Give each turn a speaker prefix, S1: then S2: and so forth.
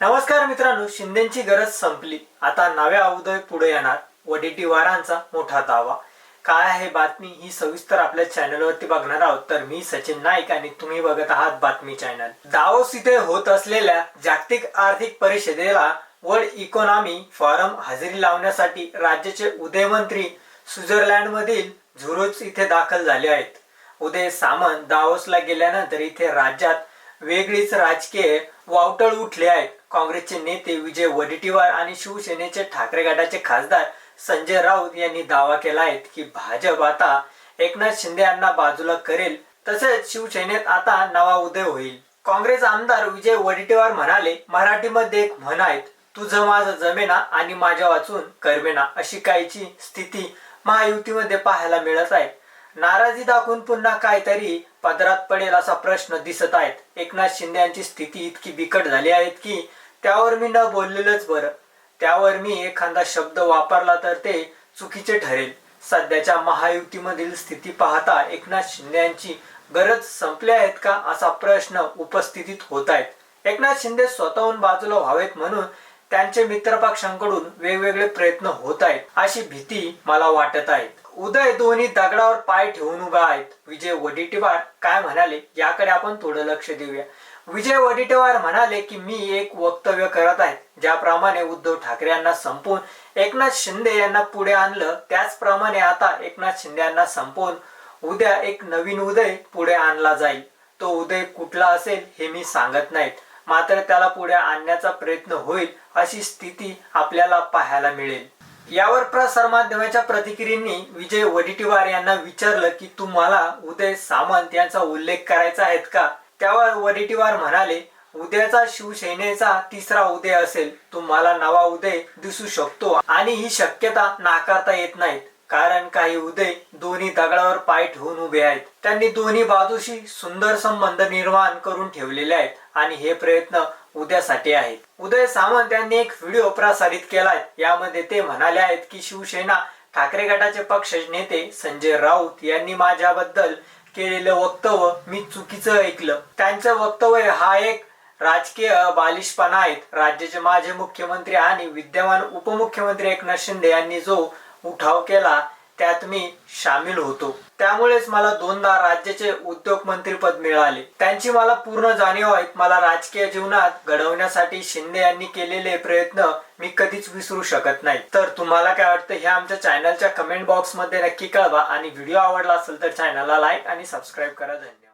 S1: नमस्कार मित्रांनो शिंदेची गरज संपली. आता नव्या उदय पुढे येणार वडीटी वारांचा मोठा दावा. काय आहे बातमी ही सविस्तर आपल्या चॅनलवरती बघणार आहोत. तर मी सचिन नाईक आणि तुम्ही बघत आहात बातमी चॅनल. दावोस इथे होत असलेल्या जागतिक आर्थिक परिषदेला वर्ल्ड इकॉनॉमी फॉरम हजेरी लावण्यासाठी राज्याचे उदयमंत्री स्वित्झर्लंड मधील झुरोच इथे दाखल झाले आहेत. उदय सामंत दावोसला गेल्यानंतर इथे राज्यात वेगळीच राजकीय वावटळ उठले आहेत. काँग्रेसचे नेते विजय वडेट्टीवार आणि शिवसेनेचे ठाकरे गटाचे खासदार संजय राऊत यांनी दावा केला आहे की भाजप आता एकनाथ शिंदे यांना बाजूला करेल तसेच शिवसेनेत आता नवा उदय होईल. काँग्रेस आमदार विजय वडेट्टीवार म्हणाले मराठीमध्ये एक म्हण आहेत तुझं माझं जमेना आणि माझ्या वाचून करमेना अशी काहीची स्थिती महायुतीमध्ये पाहायला मिळत आहे. नाराजी दाखवून पुन्हा काहीतरी पदरात पडेल असा प्रश्न दिसत आहेत. एकनाथ शिंदे यांची स्थिती इतकी बिकट झाली आहे की त्यावर मी न बोललेलंच बरं. त्यावर मी एखादा शब्द वापरला तर ते चुकीचे ठरेल. सध्याच्या महायुतीमधील स्थिती पाहता एकनाथ शिंदे यांची गरज संपली आहेत का असा प्रश्न उपस्थितीत होत आहेत. एकनाथ शिंदे स्वतःहून बाजूला व्हावेत म्हणून त्यांचे मित्रपक्षांकडून वेगवेगळे प्रयत्न होत आहेत अशी भीती मला वाटत आहे. उदय दोन्ही दगडावर पाय ठेवून उभा आहेत. विजय वडेट्टीवार काय म्हणाले याकडे आपण थोडं लक्ष देऊया. विजय वडेट्टीवार म्हणाले की मी एक वक्तव्य करत आहे ज्याप्रमाणे उद्धव ठाकरे यांना संपवून एकनाथ शिंदे यांना पुढे आणलं त्याचप्रमाणे आता एकनाथ शिंदे यांना संपवून उद्या एक नवीन उदय पुढे आणला जाईल. तो उदय कुठला असेल हे मी सांगत नाही मात्र त्याला पुढे आणण्याचा प्रयत्न होईल अशी स्थिती आपल्याला पाहायला मिळेल. यावर प्रसार माध्यमाच्या प्रतिक्रियांनी विजय वडेट्टीवार यांना विचारलं की तुम्हाला उदय सामंत यांचा उल्लेख करायचा आहेत का? त्यावर वडेटीवार म्हणाले उद्याचा शिवसेनेचा तिसरा उदय असेल. तुम्हाला नवा उदय दिसू शकतो आणि ही शक्यता नाकारता येत नाहीत. कारण काही उदय दोन्ही दगडावर पाय ठेवून उभे आहेत. त्यांनी दोन्ही बाजूशी सुंदर संबंध निर्माण करून ठेवलेले आहेत आणि हे प्रयत्न उद्यासाठी आहेत. उदय सामंत यांनी एक व्हिडिओ प्रसारित केलाय. यामध्ये ते म्हणाले आहेत की शिवसेना ठाकरे गटाचे पक्ष नेते संजय राऊत यांनी माझ्याबद्दल केलेलं वक्तव्य मी चुकीचं ऐकलं. त्यांचं वक्तव्य हा एक राजकीय बालिशपणा आहेत राज्याचे माजी मुख्यमंत्री आणि विद्यमान उपमुख्यमंत्री एकनाथ शिंदे यांनी जो उठाव केला त्यात मी सामील होतो. त्यामुळेच मला दोनदा राज्याचे उद्योग मंत्रीपद मिळाले. त्यांची मला पूर्ण जाणीव आहे मला राजकीय जीवनात घडवण्यासाठी शिंदे यांनी केलेले प्रयत्न मी कधीच विसरू शकत नाही. तर तुम्हाला काय वाटतं हे आमच्या चॅनलच्या कमेंट बॉक्समध्ये नक्की कळवा. आणि व्हिडिओ आवडला असेल तर चॅनलला लाईक आणि सबस्क्राईब करा. धन्यवाद.